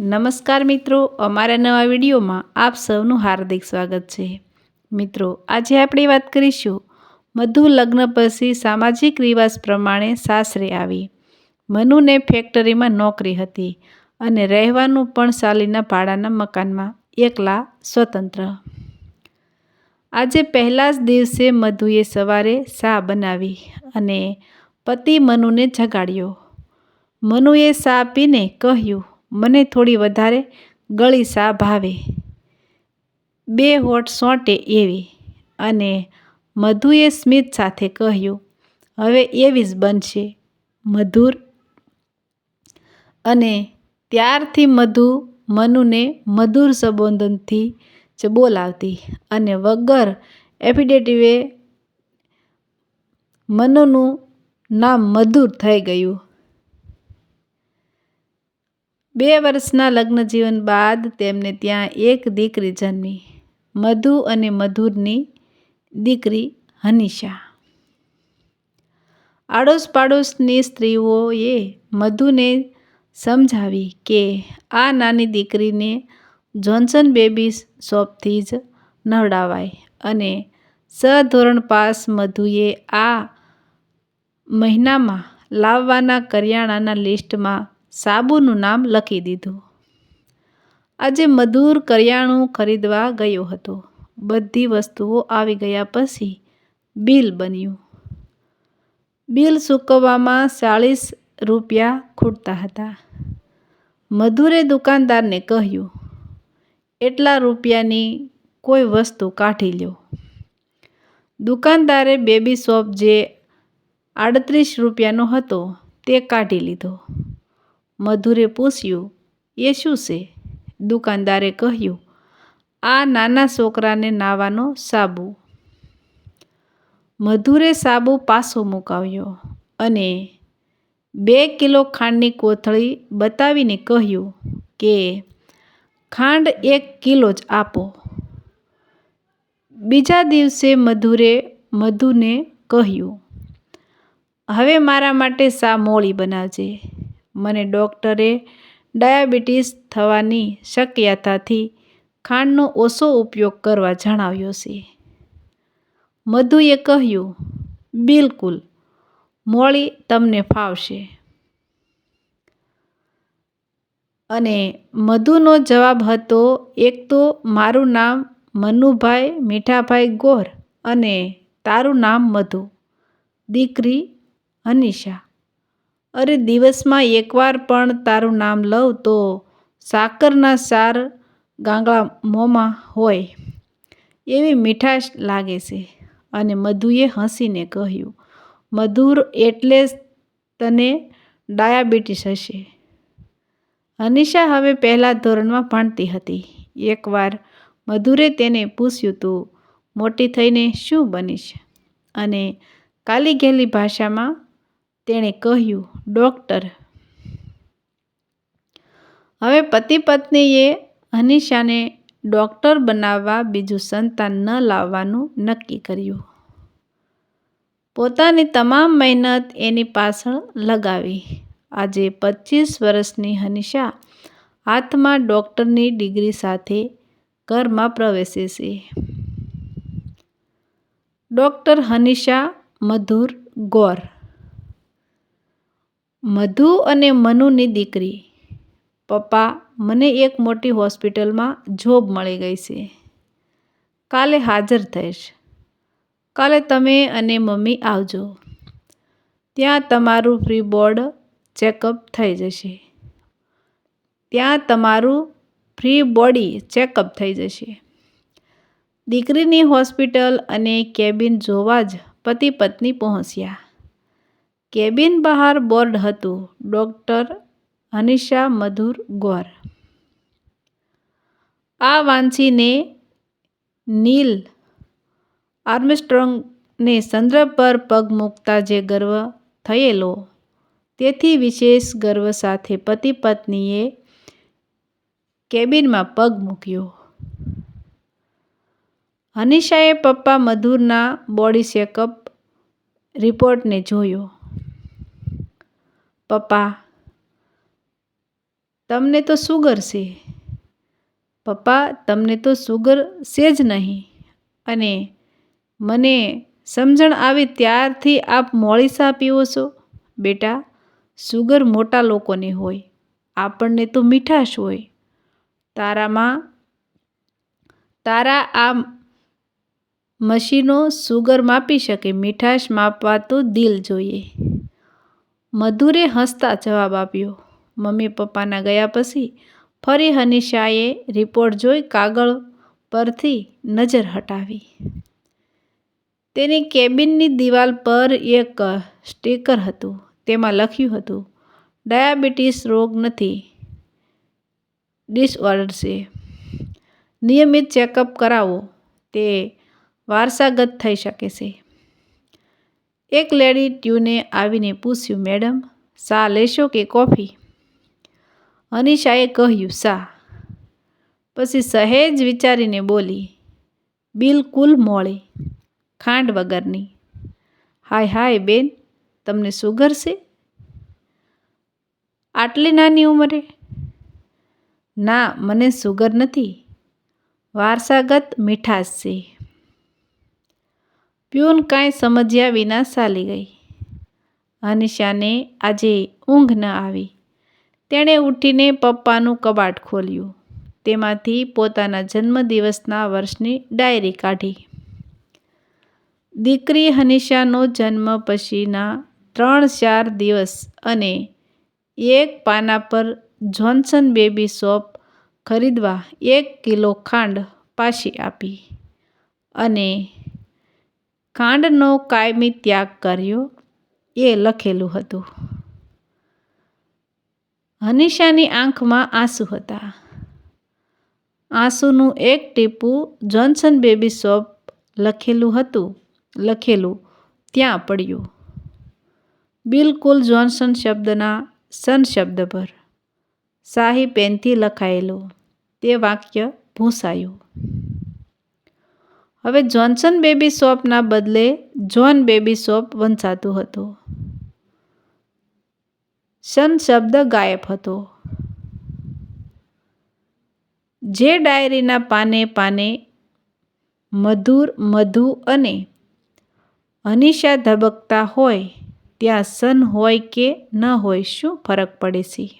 નમસ્કાર મિત્રો, અમારા નવા વિડીયોમાં આપ સૌનું હાર્દિક સ્વાગત છે. મિત્રો, આજે આપણે વાત કરીશું મધુ લગ્ન પછી સામાજિક રિવાજ પ્રમાણે સાસરે આવી. મનુને ફેક્ટરીમાં નોકરી હતી અને રહેવાનું પણ સાલીના ભાડાના મકાનમાં એકલા સ્વતંત્ર. આજે પહેલા જ દિવસે મધુએ સવારે સા બનાવી અને પતિ મનુને જગાડ્યો. મનુએ સા પીને કહ્યું મને થોડી વધારે ગળી ચા ભાવે. બે હોઠ સોંટે એવી અને મધુએ સ્મિત સાથે કહ્યું, હવે એવી જ બનશે, મધુર. અને ત્યારથી મધુ મનુને મધુર સંબોધનથી જ બોલાવતી અને વગર એફિડેટિવે મનુનું નામ મધુર થઈ ગયું. બે વર્ષના લગ્નજીવન બાદ તેમને ત્યાં એક દીકરી જન્મી, મધુ અને મધુરની દીકરી હનીશા. આડોશ પાડોશની સ્ત્રીઓએ મધુને સમજાવી કે આ નાની દીકરીને જોન્સન બેબી શોપથી જ નવડાવાય અને સ ધોરણ પાસ મધુએ આ મહિનામાં લાવવાના કરિયાણાના લિસ્ટમાં સાબુનું નામ લખી દીધું. આજે મધુર કરિયાણું ખરીદવા ગયો હતો. બધી વસ્તુઓ આવી ગયા પછી બિલ બન્યું. બિલ ચૂકવવામાં ચાળીસ રૂપિયા ખૂટતા હતા. મધુરે દુકાનદારને કહ્યું, એટલા રૂપિયાની કોઈ વસ્તુ કાઢી લ્યો. દુકાનદારે બેબી શોપ જે આડત્રીસ રૂપિયાનો હતો તે કાઢી લીધો. મધુરે પૂછ્યું, એ શું છે? દુકાનદારે કહ્યું, આ નાના છોકરાને નાવાનો સાબુ. મધુરે સાબુ પાછો મુકાવ્યો અને બે કિલો ખાંડની કોથળી બતાવીને કહ્યું કે, ખાંડ એક કિલો જ આપો. બીજા દિવસે મધુરે મધુને કહ્યું, હવે મારા માટે સા મોળી બનાવજે. મને ડૉક્ટરે ડાયાબિટીસ થવાની શક્યતાથી ખાંડનો ઓછો ઉપયોગ કરવા જણાવ્યો છે. મધુએ કહ્યું, બિલકુલ, મોળી તમને ફાવશે. અને મધુનો જવાબ હતો, એક તો મારું નામ મનુભાઈ મીઠાભાઈ ગોર અને તારું નામ મધુ, દીકરી હનિશા અરે દિવસમાં એકવાર પણ તારું નામ લઉં તો સાકરના સાર ગાંગડા મોંમાં હોય. એવી મીઠાશ લાગે છે. અને મધુએ હસીને કહ્યું, મધુર એટલે જ તને ડાયાબિટીસ હશે. અનિશા હવે પહેલા ધોરણમાં ભણતી હતી. એકવાર મધુરે તેને પૂછ્યું, તું મોટી થઈને શું બનીશ? અને કાલી ઘેલી ભાષામાં તેણે કહ્યું, ડૉક્ટર, હવે પતિ પત્નીએ અનિશાને ડૉક્ટર બનાવવા બીજું સંતાન ન લાવવાનું નક્કી કર્યું. પોતાની તમામ મહેનત એની પાછળ લગાવી. આજે પચીસ વર્ષની હનિશા હાથમાં ડૉક્ટરની ડિગ્રી સાથે ઘરમાં પ્રવેશે છે. ડૉક્ટર હનિશા મધુર ગોર મધુ અને મનુની દીકરી. પપ્પા, મને એક મોટી હોસ્પિટલમાં જોબ મળી ગઈ છે. કાલે હાજર થઈશ. કાલે તમે અને મમ્મી આવજો. ત્યાં તમારું ફ્રી બોર્ડ ચેકઅપ થઈ જશે. ત્યાં તમારું ફ્રી બોડી ચેકઅપ થઈ જશે. દીકરીની હોસ્પિટલ અને કેબિન જોવા જ પતિ પત્ની પહોંચ્યા. કેબિન બહાર બોર્ડ હતું. ડૉક્ટર હનિશા મધુર ગોર. આ વાંચીને નીલ આર્મસ્ટ્રોંગને ચંદ્ર પર પગ મૂકતા જે ગર્વ થયેલો, તેથી વિશેષ ગર્વ સાથે પતિ પત્નીએ કેબિનમાં પગ મૂક્યો. હનિષાએ પપ્પા મધુરના બોડી ચેકઅપ રિપોર્ટને જોયો. પપ્પા, તમને તો સુગર છે. પપ્પા, તમને તો સુગર છે જ નહીં. અને મને સમજણ આવી ત્યારથી આપ મોળી ચા પીવો છો. બેટા સુગર મોટા લોકોને હોય. આપણને તો મીઠાશ હોય. તારામાં, તારા આ મશીનો સુગર માપી શકે. મીઠાશ માપવા તો દિલ જોઈએ. મધુરે હસતા જવાબ આપ્યો. મમ્મી પપ્પાના ગયા પછી ફરી હનીશાએ રિપોર્ટ જોઈ કાગળ પરથી નજર હટાવી. તેની કેબિનની દિવાલ પર એક સ્ટીકર હતું. તેમાં લખ્યું હતું ડાયાબિટીસ રોગ નથી. ડિસઓર્ડર છે. નિયમિત ચેકઅપ કરાવો. તે વારસાગત થઈ શકે છે. એક લેડી ટ્યુને આવીને પૂછ્યું, મેડમ શા લેશો કે કોફી? અનિશાએ કહ્યું શા પછી સહેજ વિચારીને બોલી, બિલકુલ મોળી ખાંડ વગરની. હાય હાય, બેન, તમને સુગર છે? આટલી નાની ઉંમરે? ના, મને સુગર નથી. વારસાગત મીઠાશ છે. પ્યુન કાંઈ સમજ્યા વિના ચાલી ગઈ. અનિશાને આજે ઊંઘ ન આવી. તેણે ઉઠીને પપ્પાનું કબાટ ખોલ્યું. તેમાંથી પોતાના જન્મદિવસના વર્ષની ડાયરી કાઢી. દીકરી હનીશાનો જન્મ પછીના ત્રણ ચાર દિવસ અને એક પાના પર જોન્સન બેબી સોપ ખરીદવા એક કિલો ખાંડ પાછી આપી. અને ખાંડનો કાયમી ત્યાગ કર્યો, એ લખેલું હતું. હનીશાની આંખમાં આંસુ હતા. આંસુનું એક ટીપું જોન્સન બેબી શોપ લખેલું હતું, લખેલું ત્યાં પડ્યું. બિલકુલ જોન્સન શબ્દના સન શબ્દ પર. શાહી પેનથી લખાયેલું. તે વાક્ય ભૂંસાયું. હવે જોન્સન બેબી શોપના બદલે જોન બેબી શોપ વંચાતું હતું. સન શબ્દ ગાયબ હતો. જે ડાયરીના પાને પાને મધુર, મધુ અને અનિશા ધબકતા હોય, ત્યાં સન હોય કે ન હોય શું ફરક પડે છે?